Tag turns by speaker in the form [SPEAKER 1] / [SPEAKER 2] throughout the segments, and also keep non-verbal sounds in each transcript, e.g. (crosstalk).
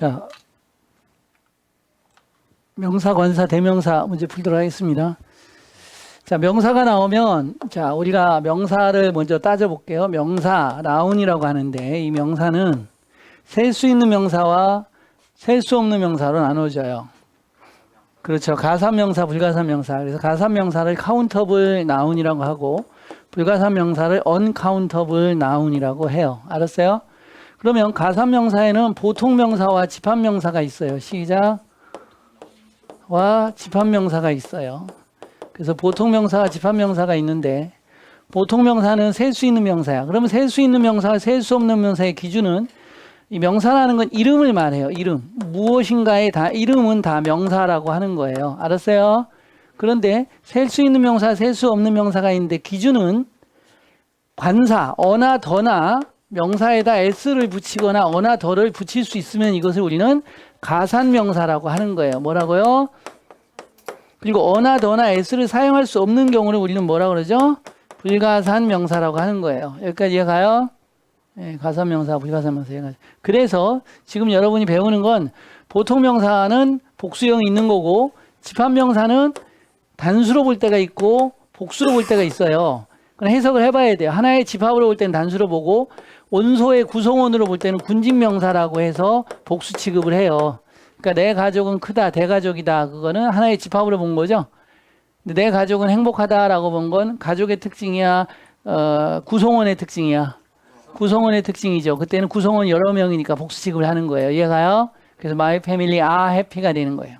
[SPEAKER 1] 자, 명사, 관사, 대명사 문제 풀도록 하겠습니다. 자, 명사가 나오면, 자, 우리가 명사를 먼저 따져 볼게요. 명사, 나운이라고 하는데, 이 명사는 셀 수 있는 명사와 셀 수 없는 명사로 나눠져요. 그렇죠. 가산명사, 불가산명사. 그래서 가산명사를 카운터블 나운이라고 하고, 불가산명사를 언카운터블 나운이라고 해요. 알았어요? 그러면 가산명사에는 보통명사와 집합명사가 있어요. 시작. 와 집합명사가 있어요. 그래서 보통명사와 집합명사가 있는데 보통명사는 셀 수 있는 명사야. 그러면 셀 수 있는 명사와 셀 수 없는 명사의 기준은 이 명사라는 건 이름을 말해요. 이름. 무엇인가의 다 이름은 다 명사라고 하는 거예요. 알았어요? 그런데 셀 수 있는 명사, 셀 수 없는 명사가 있는데 기준은 관사, 어나 더나 명사에다 s를 붙이거나 어나 더를 붙일 수 있으면 이것을 우리는 가산명사라고 하는 거예요. 뭐라고요? 그리고 어나 더나 s를 사용할 수 없는 경우를 우리는 뭐라 그러죠? 불가산 명사라고 하는 거예요. 여기까지 이해가요? 예, 가산 명사, 불가산 명사 이해가. 그래서 지금 여러분이 배우는 건 보통 명사는 복수형이 있는 거고 집합 명사는 단수로 볼 때가 있고 복수로 볼 때가 있어요. 해석을 해봐야 돼요. 하나의 집합으로 볼 때는 단수로 보고 원소의 구성원으로 볼 때는 군집명사라고 해서 복수 취급을 해요. 그러니까 내 가족은 크다, 대가족이다. 그거는 하나의 집합으로 본 거죠. 근데 내 가족은 행복하다라고 본 건 가족의 특징이야, 어, 구성원의 특징이야. 구성원의 특징이죠. 그때는 구성원 여러 명이니까 복수 취급을 하는 거예요. 이해가요? 그래서 my family are happy가 되는 거예요.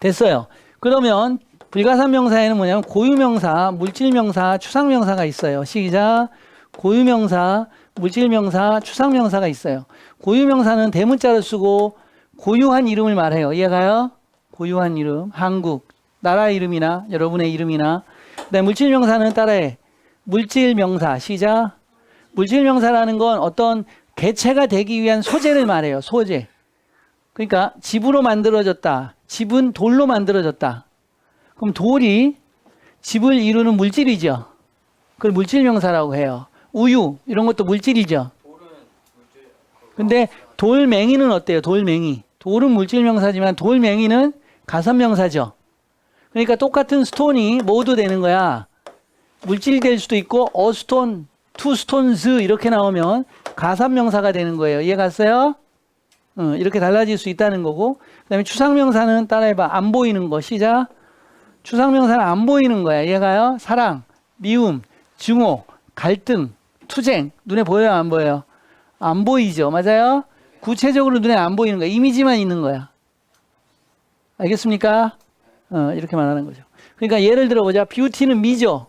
[SPEAKER 1] 됐어요. 그러면 불가산 명사에는 뭐냐면 고유명사, 물질명사, 추상명사가 있어요. 시작. 고유명사, 물질명사, 추상명사가 있어요. 고유명사는 대문자를 쓰고 고유한 이름을 말해요. 이해가요? 고유한 이름, 한국, 나라 이름이나 여러분의 이름이나. 그다음 물질명사는 따라해. 물질명사, 시작. 물질명사라는 건 어떤 개체가 되기 위한 소재를 말해요. 소재. 그러니까 집으로 만들어졌다. 집은 돌로 만들어졌다. 그럼 돌이 집을 이루는 물질이죠. 그걸 물질명사라고 해요. 우유 이런 것도 물질이죠. 근데 돌멩이는 어때요? 돌멩이. 돌은 물질 명사지만 돌멩이는 가산 명사죠. 그러니까 똑같은 스톤이 모두 되는 거야. 물질이 될 수도 있고 어 스톤, 투 스톤즈 이렇게 나오면 가산 명사가 되는 거예요. 이해 갔어요? 어, 이렇게 달라질 수 있다는 거고 그다음에 추상 명사는 따라해봐. 안 보이는 거. 시작. 추상 명사는 안 보이는 거야. 얘가요. 사랑, 미움, 증오, 갈등, 투쟁. 눈에 보여요? 안 보여요? 안 보이죠. 맞아요? 구체적으로 눈에 안 보이는 거야. 이미지만 있는 거야. 알겠습니까? 어, 이렇게 말하는 거죠. 그러니까 예를 들어보자. 뷰티는 미죠.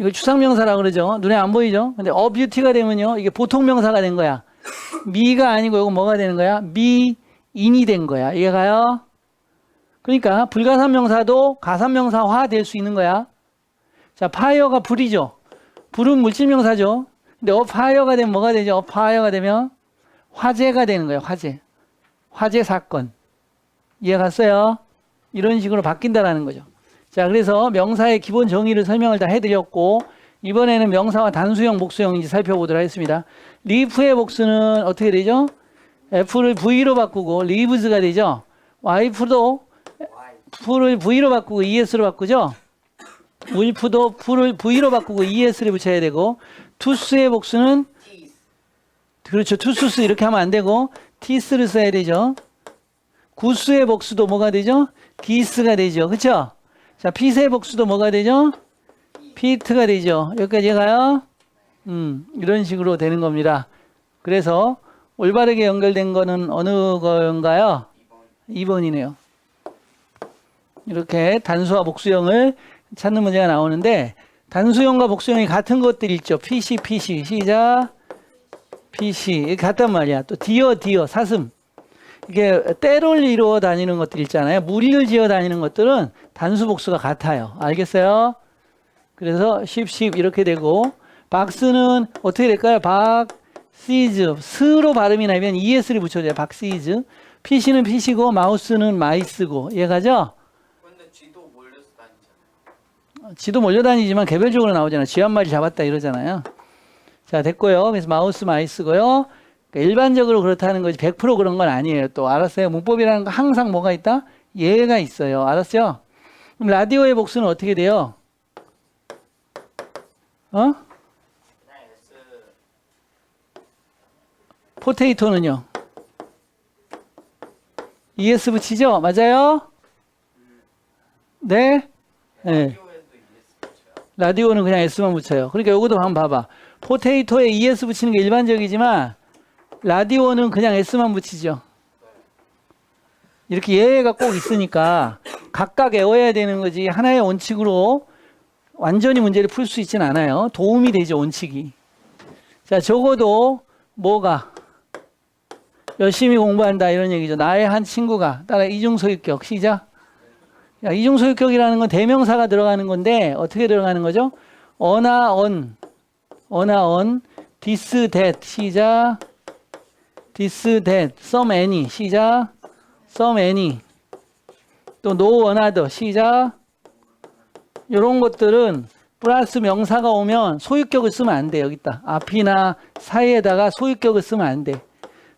[SPEAKER 1] 이거 추상명사라고 그러죠. 눈에 안 보이죠? 근데 어 뷰티가 되면요. 이게 보통명사가 된 거야. 미가 아니고 이거 뭐가 되는 거야? 미인이 된 거야. 이해가요? 그러니까 불가산명사도 가산명사화 될 수 있는 거야. 자, 파이어가 불이죠. 불은 물질명사죠. 근데 어 파이어가 되면 뭐가 되죠? 어 파이어가 되면 화재가 되는 거예요. 화재. 화재 사건. 이해 갔어요? 이런 식으로 바뀐다라는 거죠. 자, 그래서 명사의 기본 정의를 설명을 다 해드렸고 이번에는 명사와 단수형, 복수형인지 살펴보도록 하겠습니다. 리프의 복수는 어떻게 되죠? F를 V로 바꾸고 리브즈가 되죠. 와이프도 F를 V로 바꾸고 ES로 바꾸죠. 울프도 F를 V로 바꾸고 ES를 붙여야 되고 투스의 복수는 그렇죠. 투스스 이렇게 하면 안 되고 티스를 써야 되죠. 구스의 복수도 뭐가 되죠? 기스가 되죠. 그렇죠? 자, 피스의 복수도 뭐가 되죠? 피트가 되죠. 여기까지 가요? 음, 이런 식으로 되는 겁니다. 그래서 올바르게 연결된 거는 어느 건가요? 2번이네요. 이렇게 단수와 복수형을 찾는 문제가 나오는데 단수형과 복수형이 같은 것들 있죠. PC, PC. 시작. PC. 같단 말이야. 또 디어, 디어. 사슴. 이게 때를 이루어 다니는 것들 있잖아요. 무리를 지어 다니는 것들은 단수 복수가 같아요. 알겠어요? 그래서 10, 10 이렇게 되고 박스는 어떻게 될까요? 박 시즈 스로 발음이 나면 es를 붙여줘요. 박시즈 PC는 PC고 마우스는 마이스고 이해가죠?
[SPEAKER 2] 근데 쥐도 몰려서 다니잖아요.
[SPEAKER 1] 지도 몰려다니지만 개별적으로 나오잖아요. 쥐 한 마리 잡았다 이러잖아요. 자 됐고요. 그래서 마우스 마이스고요. 그러니까 일반적으로 그렇다는 거지 100% 그런 건 아니에요. 또 알았어요. 문법이라는 거 항상 뭐가 있다? 예가 있어요. 알았죠? 그럼 라디오의 복수는 어떻게 돼요? 어? 포테이토는요? ES 붙이죠? 맞아요? 네? 네.
[SPEAKER 2] 라디오에도 ES 붙여요.
[SPEAKER 1] 라디오는 그냥 S만 붙여요. 그러니까 요것도 한번 봐봐. 포테이토에 ES 붙이는 게 일반적이지만 라디오는 그냥 S만 붙이죠. 이렇게 예가 꼭 있으니까 각각 외워야 되는 거지 하나의 원칙으로 완전히 문제를 풀 수 있진 않아요. 도움이 되죠, 원칙이. 자, 적어도 뭐가 열심히 공부한다 이런 얘기죠. 나의 한 친구가 따라 이중소유격 시작. 야, 이중소유격이라는 건 대명사가 들어가는 건데 어떻게 들어가는 거죠? 어나 언, 어나 언, this 시작, this that, 시작, some any, 또 no another 시작. 이런 것들은 플러스 명사가 오면 소유격을 쓰면 안 돼. 여기 있다. 앞이나 사이에다가 소유격을 쓰면 안 돼.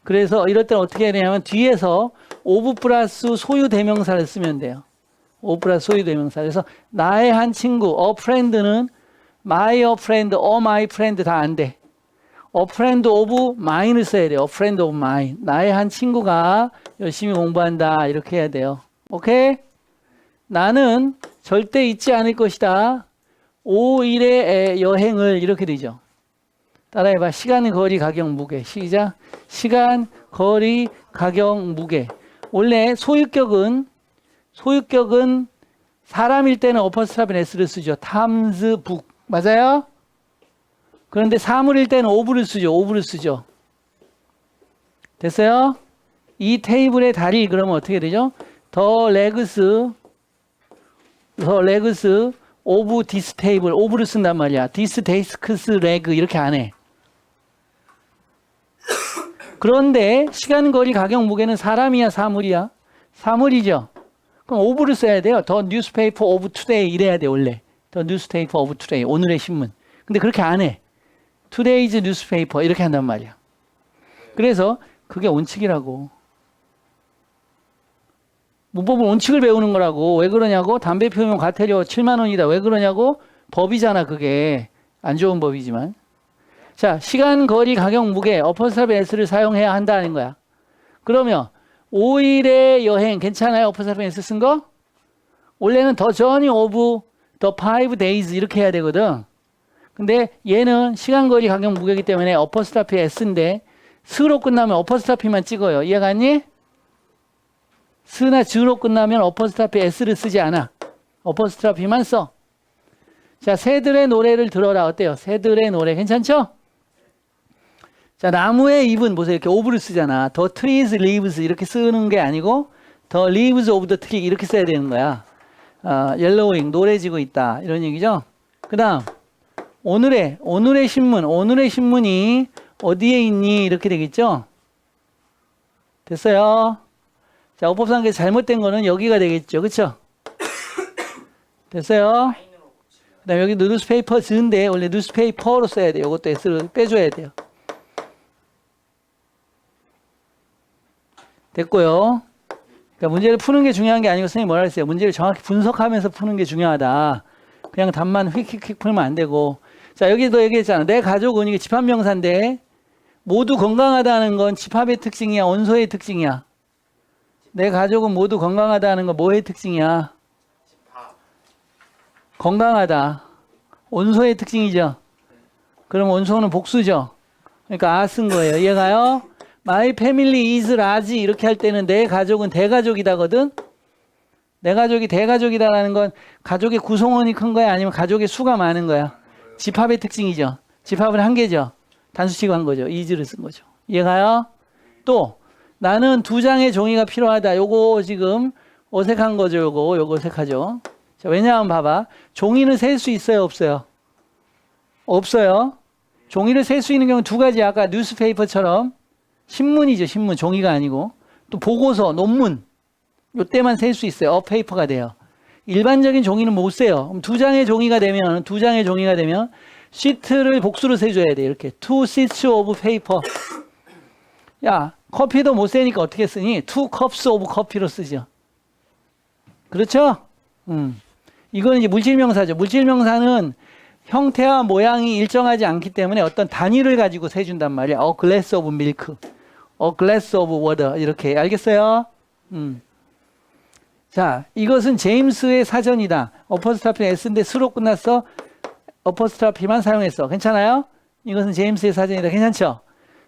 [SPEAKER 1] 그래서 이럴 때는 어떻게 해야 되냐면 뒤에서 오브 플러스 소유 대명사를 쓰면 돼요. 플러스 소유 대명사. 그래서 나의 한 친구, a friend는 my a friend, a my friend 다 안 돼. a friend of mine을 써야 돼요. a friend of mine. 나의 한 친구가 열심히 공부한다. 이렇게 해야 돼요. 오케이? 나는 절대 잊지 않을 것이다. 5일의 여행을 이렇게 되죠. 따라해봐. 시간, 거리, 가격, 무게. 시작. 시간, 거리, 가격, 무게. 원래 소유격은 소유격은 사람일 때는 어퍼스트라핀 S를 쓰죠. 탐즈 북. 맞아요? 그런데 사물일 때는 오브를 쓰죠. 오브를 쓰죠. 됐어요? 이 테이블의 다리 그러면 어떻게 되죠? 더 레그스 더 레그스 오브 디스 테이블 오브를 쓴단 말이야. 디스 데이스크스 레그 이렇게 안 해. 그런데 시간, 거리, 가격, 무게는 사람이야, 사물이야? 사물이죠. 그럼 오브를 써야 돼요. 더 뉴스페이퍼 오브 투데이 이래야 돼, 원래. 더 뉴스페이퍼 오브 투데이 오늘의 신문. 근데 그렇게 안 해. 투데이즈 뉴스페이퍼 이렇게 한단 말이야. 그래서 그게 원칙이라고. 문법은 원칙을 배우는 거라고. 왜 그러냐고? 담배 피우면 과태료 7만 원이다. 왜 그러냐고? 법이잖아, 그게. 안 좋은 법이지만. 자, 시간, 거리, 가격, 무게, 어퍼스탑 S를 사용해야 한다는 거야. 그러면 5일의 여행 괜찮아요? S 쓴 거? 원래는 더 journey of the five days 이렇게 해야 되거든. 근데 얘는 시간, 거리, 가격, 무게이기 때문에 어퍼스타피 S인데 스로 끝나면 어퍼스타피만 찍어요. 이해갔니? 스나 즈로 끝나면 어퍼스타피 S를 쓰지 않아. 어퍼스타피만 써. 자, 새들의 노래를 들어라. 어때요? 새들의 노래 괜찮죠? 자, 나무의 잎은 보세요. 이렇게 오브를 쓰잖아. 더 trees, leaves 이렇게 쓰는 게 아니고 더 leaves of the tree 이렇게 써야 되는 거야. 어, yellowing 노래지고 있다. 이런 얘기죠. 그다음 오늘의 오늘의 신문, 오늘의 신문이 어디에 있니? 이렇게 되겠죠? 됐어요. 자, 어법상에 잘못된 거는 여기가 되겠죠. 그쵸? (coughs) 됐어요? 그 다음에 여기 뉴스페이퍼 즈인데 원래 뉴스페이퍼로 써야 돼요. 이것도 S를 빼줘야 돼요. 됐고요. 그러니까 문제를 푸는 게 중요한 게 아니고 선생님이 뭐라 했어요. 문제를 정확히 분석하면서 푸는 게 중요하다. 그냥 답만 휙휙휙 풀면 안 되고. 자, 여기도 얘기했잖아. 내 가족은 이게 집합명사인데 모두 건강하다는 건 집합의 특징이야, 원소의 특징이야. 내 가족은 모두 건강하다는 건 뭐의 특징이야? 건강하다. 원소의 특징이죠. 그럼 원소는 복수죠. 그러니까 아 쓴 거예요. 이해가요? My family is large 이렇게 할 때는 내 가족은 대가족이다거든. 내 가족이 대가족이다라는 건 가족의 구성원이 큰 거야 아니면 가족의 수가 많은 거야. 집합의 특징이죠. 집합은 한 개죠. 단수치고 한 거죠. is를 쓴 거죠. 이해가요? 또 나는 두 장의 종이가 필요하다. 요거 지금 어색한 거죠. 요거 요거 어색하죠. 자, 왜냐하면 봐봐. 종이는 셀 수 있어요, 없어요? 없어요. 종이를 셀 수 있는 경우는 두 가지. 아까 뉴스페이퍼처럼 신문이죠, 신문. 종이가 아니고. 또 보고서, 논문. 요때만 셀 수 있어요. 어페이퍼가 돼요. 일반적인 종이는 못 세요. 그럼 두 장의 종이가 되면, 두 장의 종이가 되면, 시트를 복수로 세줘야 돼. 이렇게. two sheets of paper. 야, 커피도 못 쓰니까 어떻게 쓰니? two cups of coffee로 쓰죠. 그렇죠? 음. 이거는 이제 물질명사죠. 물질명사는 형태와 모양이 일정하지 않기 때문에 어떤 단위를 가지고 세준단 말이야. a glass of milk, a glass of water 이렇게 알겠어요? 음. 자, 이것은 제임스의 사전이다. 어퍼스트라피 S인데 스로 끝났어. 어퍼스트라피만 사용했어. 괜찮아요? 이것은 제임스의 사전이다. 괜찮죠?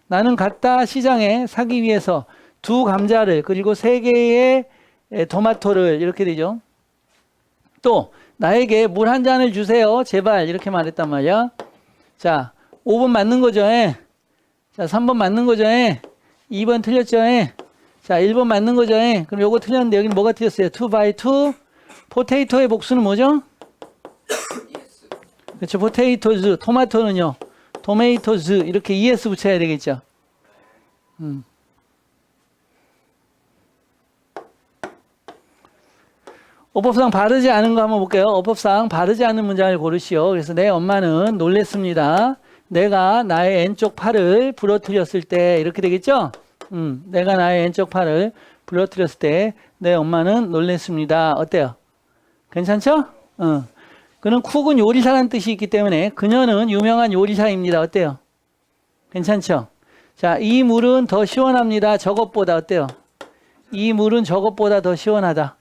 [SPEAKER 1] 나는 갔다 시장에 사기 위해서 두 감자를 그리고 세 개의 에, 토마토를 이렇게 되죠. 또 나에게 물 한 잔을 주세요. 제발 이렇게 말했단 말이야. 자, 5번 맞는 거죠. 예. 자, 3번 맞는 거죠. 예. 2번 틀렸죠. 예. 자, 1번 맞는 거죠. 예. 그럼 요거 틀렸는데 여기는 뭐가 틀렸어요? 2 by 2. 포테이토의 복수는 뭐죠? 그렇죠. 포테이토즈, 토마토는요. 토메이토즈 이렇게 es 붙여야 되겠죠. 음. 어법상 바르지 않은 거 한번 볼게요. 어법상 바르지 않은 문장을 고르시오. 그래서 내 엄마는 놀랬습니다. 내가 나의 왼쪽 팔을 부러뜨렸을 때 이렇게 되겠죠? 음, 내가 나의 왼쪽 팔을 부러뜨렸을 때 내 엄마는 놀랬습니다. 어때요? 괜찮죠? 어. 그는 쿡은 요리사라는 뜻이 있기 때문에 그녀는 유명한 요리사입니다. 어때요? 괜찮죠? 자, 이 물은 더 시원합니다. 저것보다 어때요? 이 물은 저것보다 더 시원하다.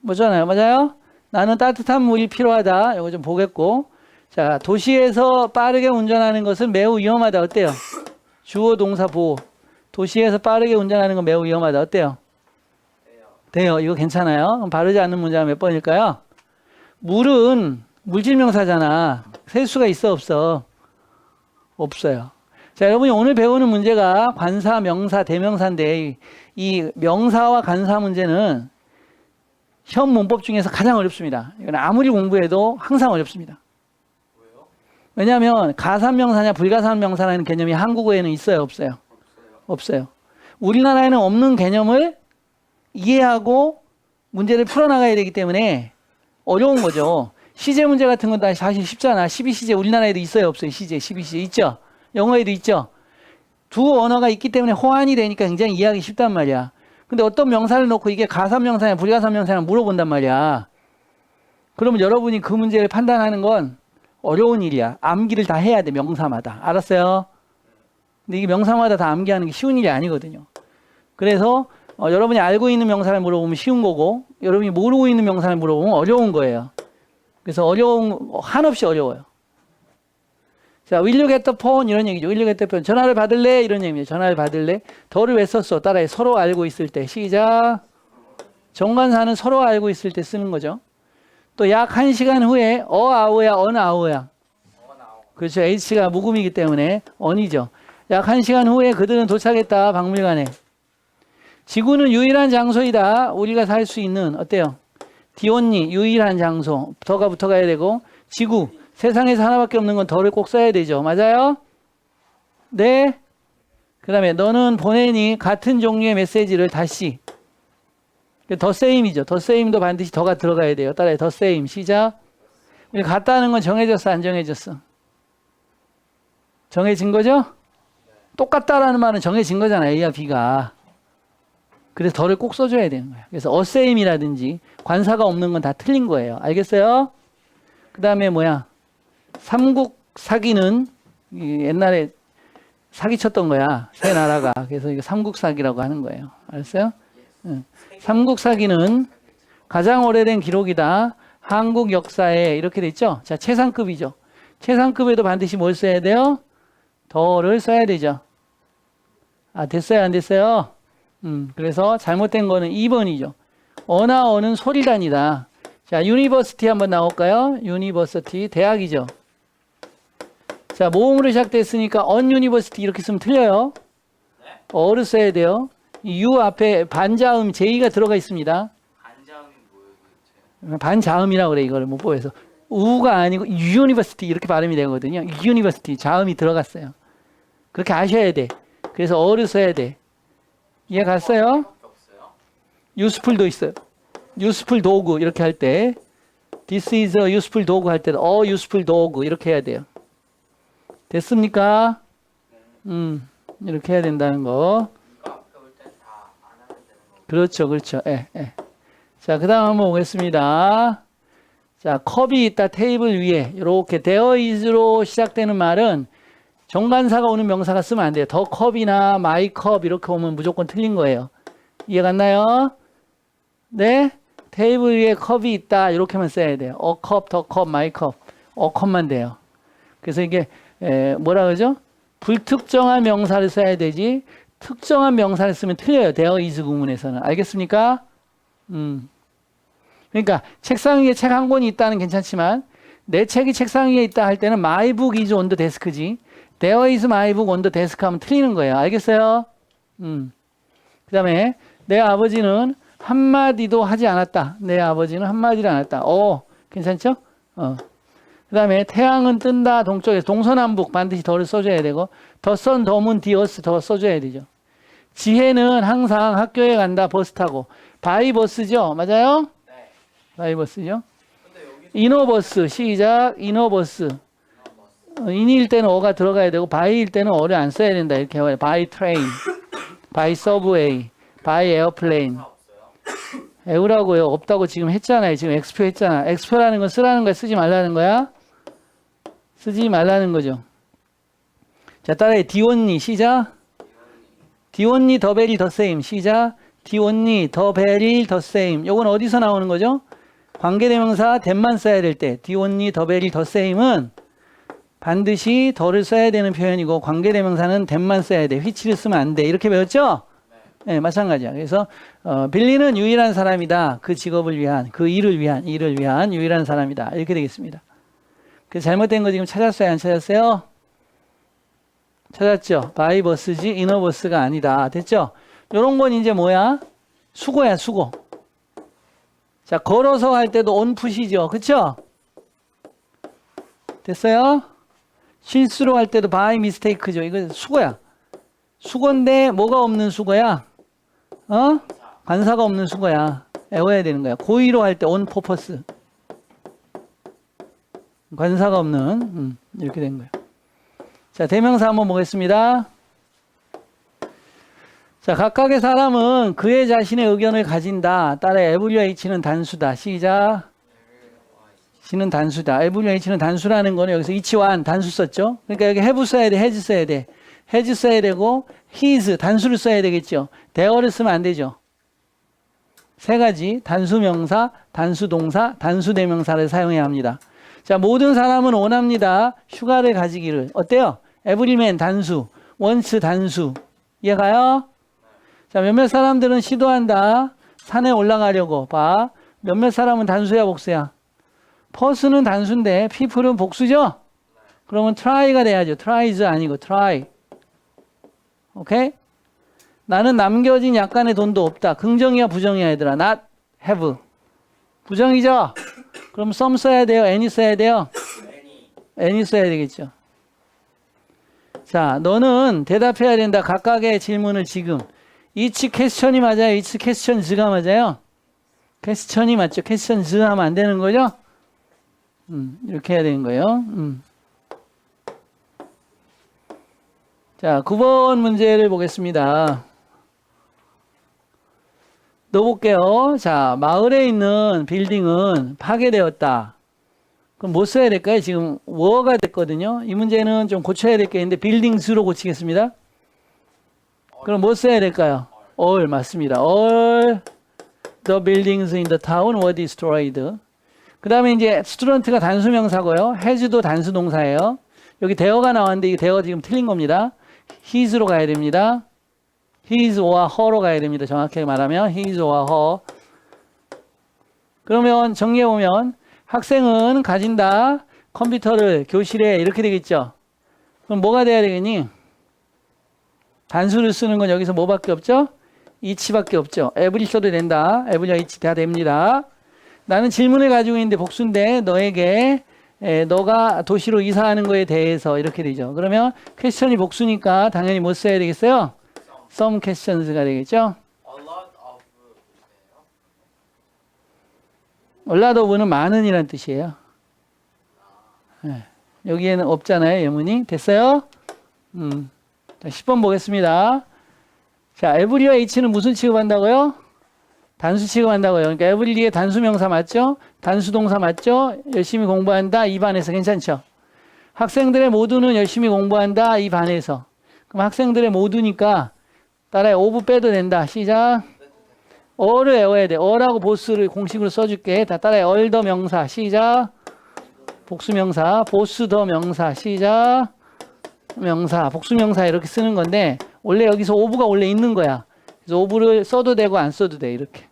[SPEAKER 1] 뭐잖아요. 맞아요? 나는 따뜻한 물이 필요하다. 이거 좀 보겠고. 자, 도시에서 빠르게 운전하는 것은 매우 위험하다. 어때요? 주어 동사 보호. 도시에서 빠르게 운전하는 건 매우 위험하다. 어때요?
[SPEAKER 2] 돼요.
[SPEAKER 1] 이거 괜찮아요. 그럼 바르지 않는 문장 몇 번일까요? 물은 물질명사잖아. 세수가 있어 없어? 없어요. 자, 여러분이 오늘 배우는 문제가 관사, 명사, 대명사인데 이- 이 명사와 관사 문제는 시험 문법 중에서 가장 어렵습니다. 이건 아무리 공부해도 항상 어렵습니다. 왜냐하면 가산명사냐 불가산명사라는 개념이 한국어에는 있어요, 없어요?
[SPEAKER 2] 없어요.
[SPEAKER 1] 우리나라에는 없는 개념을 이해하고 문제를 풀어나가야 되기 때문에 어려운 거죠. 시제 문제 같은 건다 사실 쉽잖아. 12시제 우리나라에도 있어요, 없어요? 시제, 12시제 있죠? 영어에도 있죠? 두 언어가 있기 때문에 호환이 되니까 굉장히 이해하기 쉽단 말이야. 근데 어떤 명사를 놓고 이게 가산명사냐 불가산명사냐 물어본단 말이야. 그러면 여러분이 그 문제를 판단하는 건 어려운 일이야. 암기를 다 해야 돼, 명사마다. 알았어요? 근데 이게 명사마다 다 암기하는 게 쉬운 일이 아니거든요. 그래서 어, 여러분이 알고 있는 명사를 물어보면 쉬운 거고 여러분이 모르고 있는 명사를 물어보면 어려운 거예요. 그래서 어려운 한없이 어려워요. 자, will you get the phone 이런 얘기죠. will you get the phone 전화를 받을래 이런 얘기입니다. 전화를 받을래 더를 왜 썼어? 따라해 서로 알고 있을 때 시작. 정관사는 서로 알고 있을 때 쓰는 거죠. 또약한 시간 후에 어 아우야 어느 아우야. 그렇죠. H가 묵음이기 때문에 언이죠. 약한 시간 후에 그들은 도착했다. 박물관에. 지구는 유일한 장소이다. 우리가 살 수 있는 어때요? 디온니 유일한 장소. 더가 붙어 가야 되고 지구 세상에서 하나밖에 없는 건 더를 꼭 써야 되죠. 맞아요? 네. 그다음에 너는 보내니 같은 종류의 메시지를 다시 더 세임이죠. 더 세임도 반드시 더가 들어가야 돼요. 따라해 더 세임 시작. 같다는 건 정해졌어 안 정해졌어? 정해진 거죠? 똑같다라는 말은 정해진 거잖아요. A와 B가. 그래서 더를 꼭 써줘야 되는 거예요. 그래서 어세임이라든지 관사가 없는 건 다 틀린 거예요. 알겠어요? 그 다음에 뭐야? 삼국 사기는 이 옛날에 사기쳤던 거야. 새 나라가. 그래서 이거 삼국 사기라고 하는 거예요. 알았어요? 응. 삼국 사기는 가장 오래된 기록이다. 한국 역사에 이렇게 돼 있죠? 자, 최상급이죠. 최상급에도 반드시 뭘 써야 돼요? 더를 써야 되죠. 아, 됐어요? 안 됐어요? 음, 그래서 잘못된 거는 2번이죠. 어나 어는 소리단이다. 자, 유니버시티 한번 나올까요? 유니버시티, 대학이죠. 자, 모음으로 시작됐으니까 언 유니버시티 이렇게 쓰면 틀려요. 어를 써야 돼요. 이유 앞에 반자음 제이가 들어가 있습니다.
[SPEAKER 2] 반자음이 뭐예요?
[SPEAKER 1] 반자음이라고 그래 이거를 못 보여서 우가 아니고 유니버시티 이렇게 발음이 되거든요. 유니버시티 자음이 들어갔어요. 그렇게 아셔야 돼. 그래서 어를 써야 돼. 이해 갔어요? 유스풀도 있어요. 유스풀 도구 이렇게 할 때 this is a useful 도구 할 때도 어 useful 도구 이렇게 해야 돼요. 됐습니까? 음. 이렇게 해야 된다는 거. 그렇죠, 그렇죠. 예, 예. 자, 그 다음 한번 보겠습니다. 자, 컵이 있다 테이블 위에 이렇게 there is로 시작되는 말은 정관사가 오는 명사가 쓰면 안 돼요. 더 컵이나 마이 컵 이렇게 오면 무조건 틀린 거예요. 이해 갔나요? 네? 테이블 위에 컵이 있다 이렇게만 써야 돼요. 어 컵, 더 컵, 마이 컵. 어 컵만 돼요. 그래서 이게 에, 뭐라 그러죠? 불특정한 명사를 써야 되지 특정한 명사를 쓰면 틀려요. there is 구문에서는. 알겠습니까? 음. 그러니까 책상 위에 책 한 권이 있다는 괜찮지만 내 책이 책상 위에 있다 할 때는 is on the desk지. There is my book on the desk 하면 틀리는 거예요. 알겠어요? 음. 그 다음에 내 아버지는 한마디도 하지 않았다. 내 아버지는 한마디를 안 했다. 어, 괜찮죠? 어. 그 다음에 태양은 뜬다 동쪽에서 동서남북 반드시 더를 써줘야 되고 더 선 더문 디어스 더 써줘야 되죠. 지혜는 항상 학교에 간다 버스 타고 바이 버스죠, 맞아요?
[SPEAKER 2] 네.
[SPEAKER 1] 바이 버스죠.
[SPEAKER 2] 근데 여기
[SPEAKER 1] 이너버스 시작 이너버스 어, 인일 때는 어가 들어가야 되고 바이일 때는 어를 안 써야 된다 이렇게 해요. 바이 트레인, 바이 서브웨이, 바이 에어플레인. 에우라고요. 없다고 지금 했잖아요. 지금 엑스표 했잖아. 엑스표라는 건 쓰라는 거야, 쓰지 말라는 거야? 쓰지 말라는 거죠. 자, 따라해. 디온니 시작. 디온니 더 베리 더 세임 시작. 디온니 더 베리 더 세임. 요건 어디서 나오는 거죠? 관계대명사 댐만 써야 될 때. 디온니 더 베리 더 세임은 반드시 더를 써야 되는 표현이고 관계대명사는 댐만 써야 돼. 휘치를 쓰면 안 돼. 이렇게 배웠죠? 네, 마찬가지야. 그래서 어, 빌리는 유일한 사람이다. 그 직업을 위한, 그 일을 위한, 일을 위한 유일한 사람이다. 이렇게 되겠습니다. 그 잘못된 거 지금 찾았어요? 안 찾았어요? 찾았죠? 바이버스지 이너버스가 아니다. 됐죠? 요런 건 이제 뭐야? 수고야, 수고. 자, 걸어서 할 때도 온풋이죠. 그쵸? 됐어요? 실수로 할 때도 바이 미스테이크죠. 이거 수고야. 수고인데 뭐가 없는 수고야? 어? 관사가 없는 수고야. 외워야 되는 거야. 고의로 할때 on purpose. 관사가 없는 음, 이렇게 된 거예요. 자, 대명사 한번 보겠습니다. 자, 각각의 사람은 그의 자신의 의견을 가진다. 따라 evaluate는 단수다. 시작. 시는 단수다. evaluate는 단수라는 거는 여기서 이치완 단수 썼죠. 그러니까 여기 have 써야 돼, has 써야 돼. has 써야 되고 his 단수를 써야 되겠죠. there를 쓰면 안 되죠. 세 가지 단수 명사, 단수 동사, 단수 대명사를 사용해야 합니다. 자, 모든 사람은 원합니다. 휴가를 가지기를. 어때요? everyman 단수, wants 단수. 이해가요? 자, 몇몇 사람들은 시도한다. 산에 올라가려고. 봐. 몇몇 사람은 단수야, 복수야? 퍼스는 단수인데 people은 복수죠? 그러면 try가 돼야죠. tries 아니고 try. 오케이? 나는 남겨진 약간의 돈도 없다. 긍정이야, 부정이야, 얘들아. not have. 부정이죠? 그럼 some 써야 돼요? any 써야 돼요? any 써야 되겠죠. 자, 너는 대답해야 된다. 각각의 질문을 지금. each question이 맞아요? each questions가 맞아요? question이 맞죠? questions 하면 안 되는 거죠? 음, 이렇게 해야 되는 거예요. 음. 자, 9번 문제를 보겠습니다. 넣어볼게요. 자, 마을에 있는 빌딩은 파괴되었다. 그럼 뭐 써야 될까요? 지금 워가 됐거든요. 이 문제는 좀 고쳐야 될 게 있는데 빌딩스로 고치겠습니다. 그럼 뭐 써야 될까요? all 맞습니다. all the buildings in the town were destroyed. 그 다음에 이제 스튜던트가 단수 명사고요. has도 단수 동사예요. 여기 대어가 나왔는데 이 대어 지금 틀린 겁니다. his로 가야 됩니다. his or her로 가야 됩니다. 정확하게 말하면 his or her. 그러면 정리해 보면 학생은 가진다 컴퓨터를 교실에 이렇게 되겠죠. 그럼 뭐가 돼야 되겠니? 단수를 쓰는 건 여기서 뭐밖에 없죠? 이치밖에 없죠. 에브리 써도 된다. 에브리 이치 다 됩니다. 나는 질문을 가지고 있는데 복수인데 너에게 에, 너가 도시로 이사하는 거에 대해서 이렇게 되죠. 그러면 퀘스천이 복수니까 당연히 뭐 써야 되겠어요? some questions가 되겠죠.
[SPEAKER 2] A lot of 이네요.
[SPEAKER 1] 얼라더브는 많은 이란 뜻이에요. 예. 여기에는 없잖아요, 예문이. 됐어요? 음. 자, 10번 보겠습니다. 자, 에브리와 H는 무슨 취급한다고요? 단수 취급한다고요. 그러니까 에브리의 단수 명사 맞죠? 단수 동사 맞죠? 열심히 공부한다. 이 반에서 괜찮죠? 학생들의 모두는 열심히 공부한다. 이 반에서. 그럼 학생들의 모두니까 따라해. 오브 빼도 된다. 시작. 어를 외워야 돼. 어라고 보스를 공식으로 써줄게. 다 따라해. 얼더 명사. 시작. 복수 명사. 보스 더 명사. 시작. 명사. 복수 명사 이렇게 쓰는 건데 원래 여기서 오브가 원래 있는 거야. 그래서 오브를 써도 되고 안 써도 돼. 이렇게.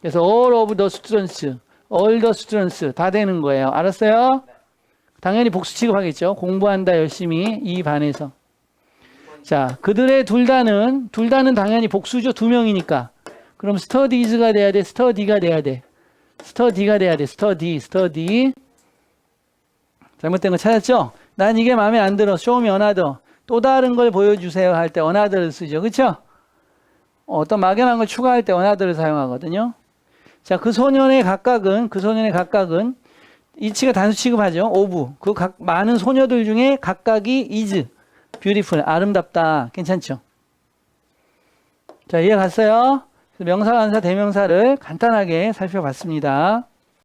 [SPEAKER 1] 그래서 all of the students, all the students 다 되는 거예요. 알았어요? 당연히 복수 취급하겠죠. 공부한다 열심히 이 반에서. 자, 그들의 둘 다는 둘 다는 당연히 복수죠. 두 명이니까. 그럼 스터디즈가 돼야 돼. 스터디가 돼야 돼. 스터디가 돼야 돼. 스터디, 스터디. 잘못된 거 찾았죠? 난 이게 마음에 안 들어. 쇼미 어나더. 또 다른 걸 보여주세요 할 때 어나더를 쓰죠. 그렇죠? 어떤 막연한 걸 추가할 때 어나더를 사용하거든요. 자, 그 소년의 각각은 그 소년의 각각은 이치가 단수 취급하죠. 오브. 그 각 많은 소녀들 중에 각각이 is beautiful 아름답다. 괜찮죠? 자, 이해 갔어요? 명사, 관사, 대명사를 간단하게 살펴봤습니다.